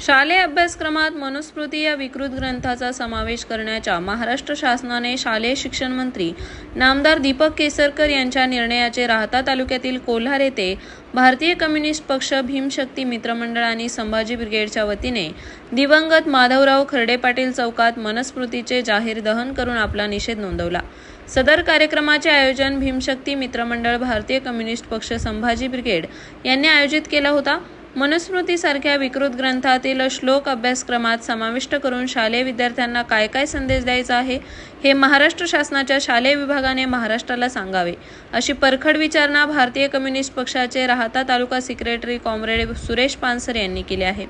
शालेय अभ्यासक्रमात मनुस्मृती या विकृत ग्रंथाचा समावेश करण्याच्या महाराष्ट्र शासनाने शालेय शिक्षण मंत्री नामदार दीपक केसरकर यांच्या निर्णयाचे राहता तालुक्यातील कोल्हार येथे भारतीय कम्युनिस्ट पक्ष भीमशक्ती मित्रमंडळ आणि संभाजी ब्रिगेडच्या वतीने दिवंगत माधवराव खर्डे पाटील चौकात मनुस्मृतीचे जाहीर दहन करून आपला निषेध नोंदवला. सदर कार्यक्रमाचे आयोजन भीमशक्ती मित्रमंडळ भारतीय कम्युनिस्ट पक्ष संभाजी ब्रिगेड यांनी आयोजित केला होता. मनुस्मृतीसारख्या विकृत ग्रंथातील श्लोक अभ्यासक्रमात समाविष्ट करून शालेय विद्यार्थ्यांना काय काय संदेश द्यायचा आहे हे महाराष्ट्र शासनाच्या शालेय विभागाने महाराष्ट्राला सांगावे. अशी परखड विचारणा भारतीय कम्युनिस्ट पक्षाचे राहता तालुका सेक्रेटरी कॉम्रेड सुरेश पानसर यांनी केली आहे.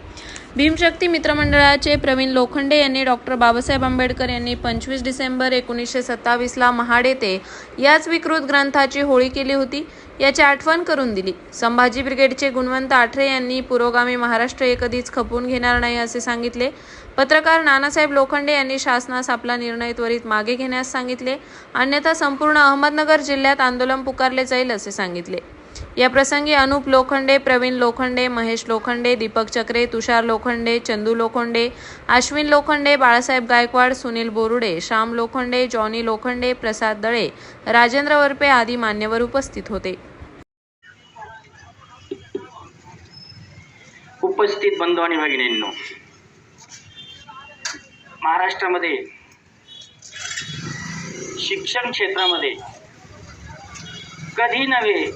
भीमशक्ती मित्रमंडळाचे प्रवीण लोखंडे यांनी डॉक्टर बाबासाहेब आंबेडकर यांनी पंचवीस डिसेंबर एकोणीसशे सत्तावीसला महाड येथे याच विकृत ग्रंथाची होळी केली होती. याची आठवण करून दिली. संभाजी ब्रिगेडचे गुणवंत आठरे यांनी पुरोगामी महाराष्ट्र हे कधीच खपवून घेणार नाही असे सांगितले. पत्रकार नानासाहेब लोखंडे यांनी शासनास आपला निर्णय त्वरित मागे घेण्यास सांगितले. अन्यथा संपूर्ण अहमदनगर जिल्ह्यात आंदोलन पुकारले जाईल असे सांगितले. या प्रसंगी अनुप लोखंडे प्रवीण लोखंडे महेश लोखंडे दीपक चक्रे तुषार लोखंडे चंदू लोखंडे अश्विन लोखंडे बाळासाहेब गायकवाड सुनील बोरुडे श्याम लोखंडे जॉनी लोखंडे प्रसाद दळे राजेंद्र वरपे आदी मान्यवर उपस्थित होते. उपस्थित बंधू आणि भगिनींनो महाराष्ट्रामध्ये शिक्षण क्षेत्रामध्ये कधी नव्हे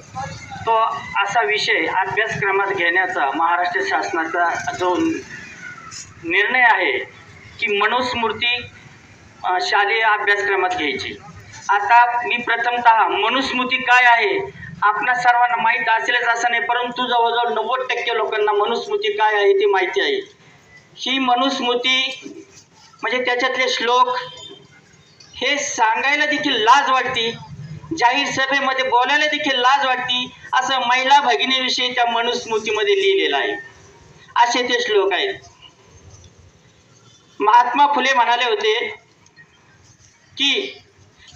तो असा विषय अभ्यासक्रमात घेण्याचा महाराष्ट्र शासनाचा जो निर्णय आहे की मनुस्मृती शालेय अभ्यासक्रमात घ्यायची. आता मी प्रथमतः मनुस्मृती काय आहे आपणा सर्वांना माहीत असेलच असं नाही परंतु जवळजवळ नव्वद टक्के लोकांना मनुस्मृती काय आहे ती माहिती आहे. ही मनुस्मृती म्हणजे त्याच्यातले श्लोक हे सांगायला देखील लाज वाटती जाहीर सभेमध्ये बोलायला देखील लाज वाटती असं महिला भगिनीविषयी त्या मनुस्मृतीमध्ये लिहिलेलं आहे. असे ते श्लोक आहेत. महात्मा फुले म्हणाले होते की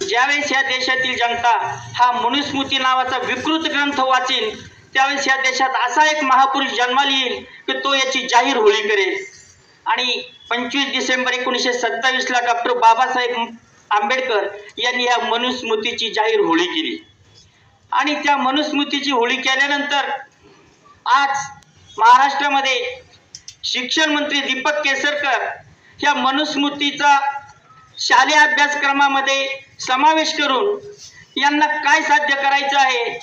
ज्यावेळेस या देशातील जनता हा मनुस्मृती नावाचा विकृत ग्रंथ वाचेल त्यावेळेस या देशात असा एक महापुरुष जन्माला येईल की तो याची जाहीर होळी करेल. आणि पंचवीस डिसेंबर एकोणीसशे सत्तावीसला डॉक्टर बाबासाहेब आंबेडकर यांनी या मनुस्मृतीची जाहीर होळी केली. आणि त्या मनुस्मृतीची होळी केल्यानंतर आज महाराष्ट्रामध्ये शिक्षण मंत्री दीपक केसरकर ह्या मनुस्मृतीचा शालेय अभ्यासक्रमामध्ये समावेश करून यांना काय साध्य करायचं आहे?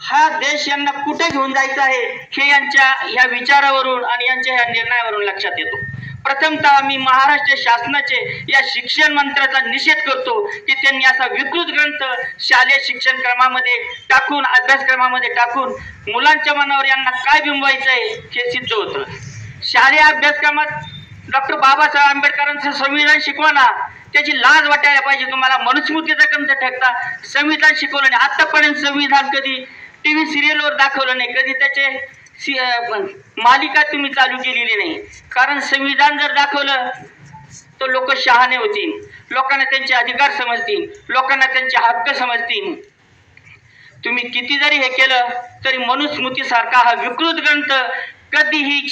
हा देश यांना कुठे घेऊन जायचा आहे? हे यांच्या या विचारावरून आणि यांच्या या निर्णयावरून लक्षात येतो. प्रथमतः मी महाराष्ट्र शासनाचे या शिक्षण मंत्र्याचा निषेध करतो की त्यांनी असा विकृत ग्रंथ शालेय शिक्षण क्रमामध्ये टाकून अभ्यासक्रमामध्ये टाकून मुलांच्या मनावर यांना काय बिंबवायचं आहे हे सिद्ध होतं. शालेय अभ्यासक्रमात डॉक्टर बाबासाहेब आंबेडकरांचं संविधान शिकवाना त्याची लाज वाटायला पाहिजे. तुम्हाला मनुस्मृतीचा ग्रंथ ठेकता संविधान शिकवलं नाही. आतापर्यंत संविधान कधी टी व्ही सिरियलवर दाखवलं नाही. कधी त्याचे मालिका तुम्ही चालू केलेली नाही. कारण संविधान जर दाखवलं तर लोक शहाणे होतील. लोकांना त्यांचे अधिकार समजतील. लोकांना त्यांचे हक्क समजतील. तुम्ही किती जरी हे केलं तरी मनुस्मृतीसारखा हा विकृत ग्रंथ कधीही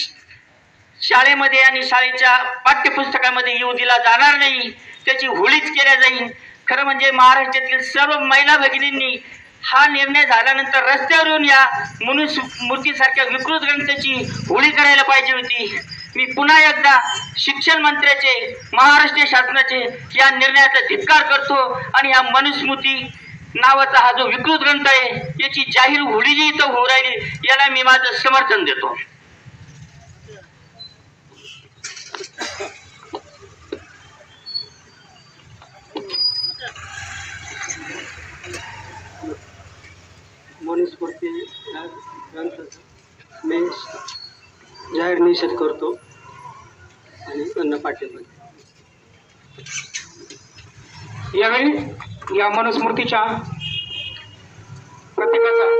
शाळेमध्ये आणि शाळेच्या पाठ्यपुस्तकामध्ये येऊ दिला जाणार नाही. त्याची होळीच केल्या जाईल. खरं म्हणजे महाराष्ट्रातील सर्व महिला भगिनींनी हा निर्णय झाल्यानंतर रस्त्यावर येऊन या मनुस्मृतीसारख्या विकृत ग्रंथाची होळी करायला पाहिजे होती. मी पुन्हा एकदा शिक्षण मंत्र्याचे महाराष्ट्र शासनाचे या निर्णयाचा धिक्कार करतो आणि या मनुस्मृती नावाचा हा जो विकृत ग्रंथ आहे याची जाहीर होळी जी इथं होऊ राहिली याला मी माझं समर्थन देतो मनुस्मृती या ग्रंथाचा मी जाहीर निषेध करतो. आणि त्यांना पाठिंबा यावेळी या मनुस्मृतीच्या प्रतिमेचा